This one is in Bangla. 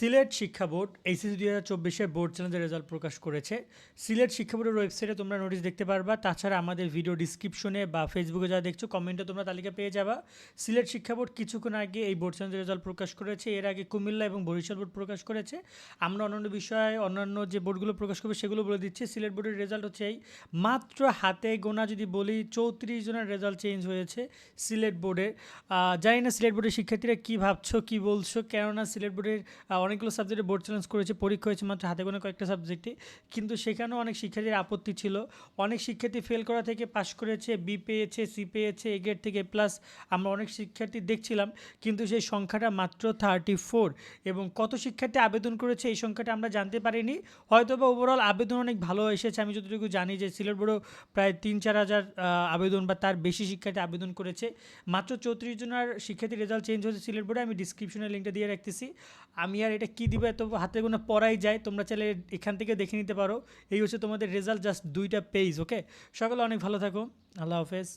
সিলেট শিক্ষা বোর্ড এইচএসসি দুই হাজার চব্বিশের বোর্ড চ্যালেঞ্জের রেজাল্ট প্রকাশ করেছে। সিলেট শিক্ষা বোর্ডের ওয়েবসাইটে তোমরা নোটিশ দেখতে পারবা। তাছাড়া আমাদের ভিডিও ডিসক্রিপশনে বা ফেসবুকে যা দেখছ কমেন্টে তোমরা তালিকা পেয়ে যাবা। সিলেট শিক্ষা বোর্ড কিছুক্ষণ আগে এই বোর্ড চ্যালেঞ্জের রেজাল্ট প্রকাশ করেছে। এর আগে কুমিল্লা এবং বরিশাল বোর্ড প্রকাশ করেছে। আমরা অন্যান্য বিষয়ে অন্যান্য যে বোর্ডগুলো প্রকাশ করবে, সেগুলো বলে দিচ্ছি। সিলেট বোর্ডের রেজাল্ট হচ্ছে এই। মাত্র হাতে গোনা যদি বলি, চৌত্রিশ জনের রেজাল্ট চেঞ্জ হয়েছে সিলেট বোর্ডের জানি না সিলেট বোর্ডের শিক্ষার্থীরা কী ভাবছ, কী বলছো? কেননা সিলেট বোর্ডের অনেকগুলো সাবজেক্টে বোর্ড চ্যালেঞ্জ করেছে, পরীক্ষা হয়েছে, মাত্র হাতে গোনা কয়েকটা সাবজেক্টে কিন্তু সেখানেও অনেক শিক্ষার্থীর আপত্তি ছিল। অনেক শিক্ষার্থী ফেল করা থেকে পাশ করেছে বি পেয়েছে সি পেয়েছে এ গ্রেড থেকে প্লাস আমরা অনেক শিক্ষার্থী দেখছিলাম। কিন্তু সেই সংখ্যাটা মাত্র থার্টি ফোর এবং কত শিক্ষার্থী আবেদন করেছে এই সংখ্যাটা আমরা জানতে পারিনি। হয়তো বা ওভারঅল আবেদন অনেক ভালো এসেছে, আমি যতটুকু জানি যে সিলেট বোর্ডও প্রায় তিন চার হাজার আবেদন বা তার বেশি শিক্ষার্থী আবেদন করেছে। মাত্র চৌত্রিশ জনের শিক্ষার্থী রেজাল্ট চেঞ্জ হয়েছে সিলেট বোর্ডে আমি ডিসক্রিপশনে লিঙ্কটা দিয়ে রাখতেছি। আমি আর এটা কী দিবে এত হাতে কোনো পড়াই যায়। তোমরা চাইলে এখান থেকে দেখে নিতে পারো। এই হচ্ছে তোমাদের রেজাল্ট জাস্ট দুইটা পেজ ওকে সকালে অনেক ভালো থাকো। আল্লাহ হাফেজ।